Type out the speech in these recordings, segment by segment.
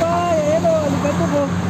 哎，来了，你快走吧。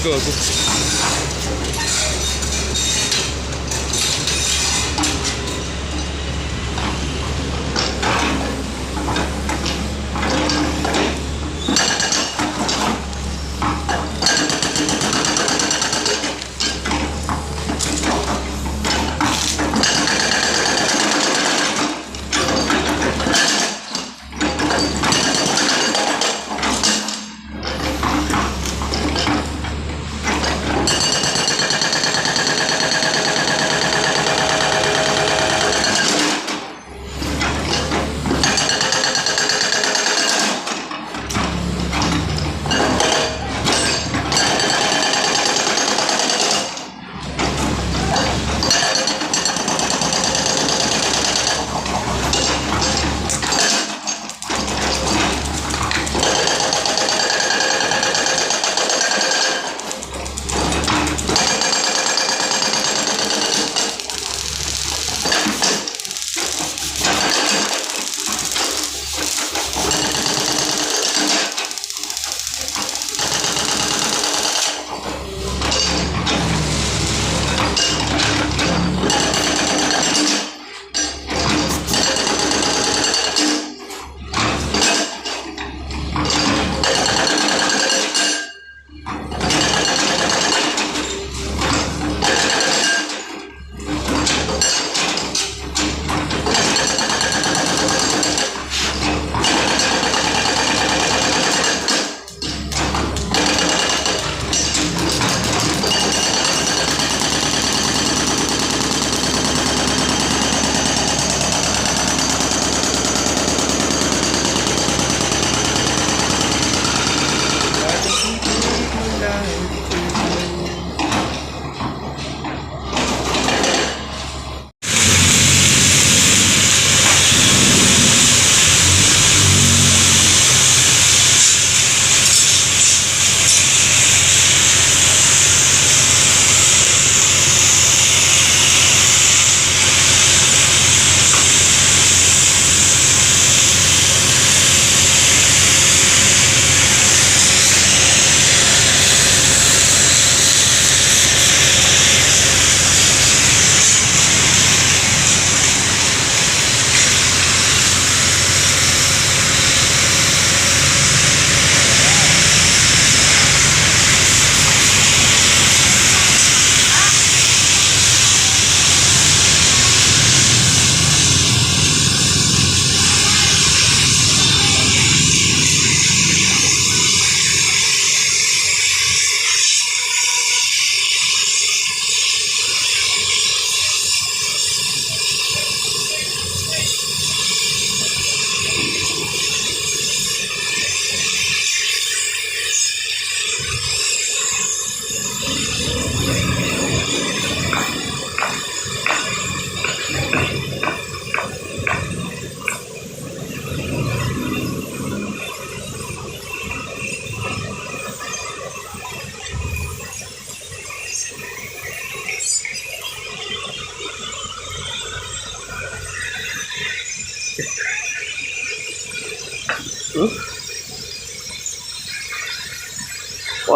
Gago.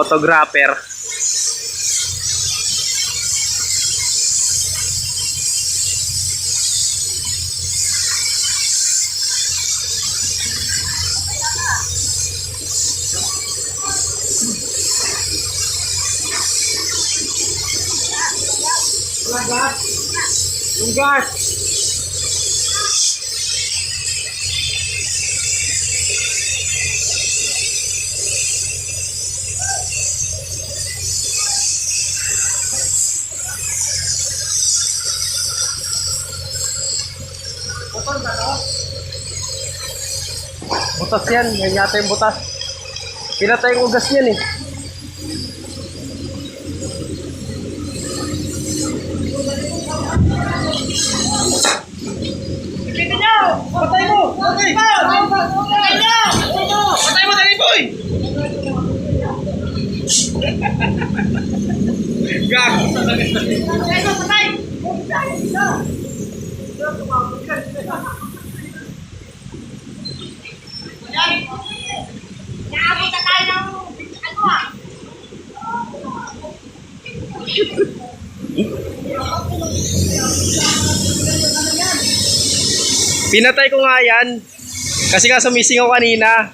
photographer. Lugas! Lugas! Butas yan. Yan yata yung butas. Pinatay yung ugas yan eh. Patay mo! Patay mo! Patay mo! Patay mo, dali boy! Gago Patay mo, patay! Naabot na tayo ng ano ah. Pinatay ko nga yan. Kasi nga sumising ako kanina.